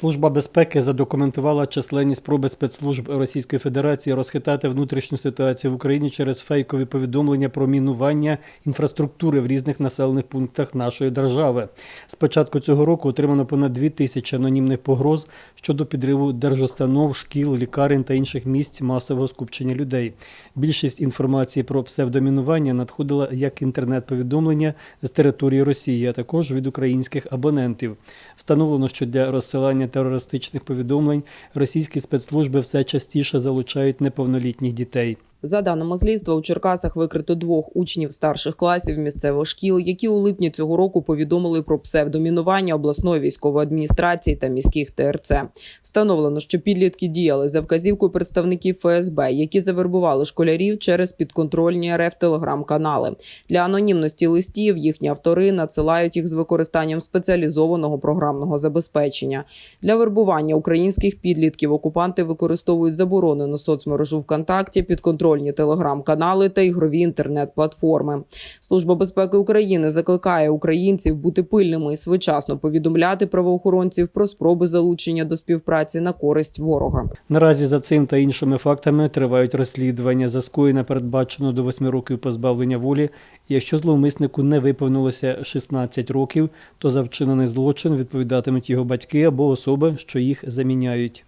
Служба безпеки задокументувала численні спроби спецслужб Російської Федерації розхитати внутрішню ситуацію в Україні через фейкові повідомлення про мінування інфраструктури в різних населених пунктах нашої держави. З початку цього року отримано понад дві тисячі анонімних погроз щодо підриву держустанов, шкіл, лікарень та інших місць масового скупчення людей. Більшість інформації про псевдомінування надходила як інтернет-повідомлення з території Росії, а також від українських абонентів. Встановлено, що для розсилання терористичних повідомлень російські спецслужби все частіше залучають неповнолітніх дітей. За даними слідства, у Черкасах викрито двох учнів старших класів місцевих шкіл, які у липні цього року повідомили про псевдомінування обласної військової адміністрації та міських ТРЦ. Встановлено, що підлітки діяли за вказівкою представників ФСБ, які завербували школярів через підконтрольні РФ телеграм-канали. Для анонімності листів їхні автори надсилають їх з використанням спеціалізованого програмного забезпечення. Для вербування українських підлітків окупанти використовують заборонену соцмережу ВКонтакті, підконтрольні телеграм-канали та ігрові інтернет-платформи. Служба безпеки України закликає українців бути пильними і своєчасно повідомляти правоохоронців про спроби залучення до співпраці на користь ворога. Наразі за цим та іншими фактами тривають розслідування. За скоєне передбачено до 8 років позбавлення волі. Якщо зловмиснику не виповнилося 16 років, то за вчинений злочин відповідатимуть його батьки або особи, що їх заміняють.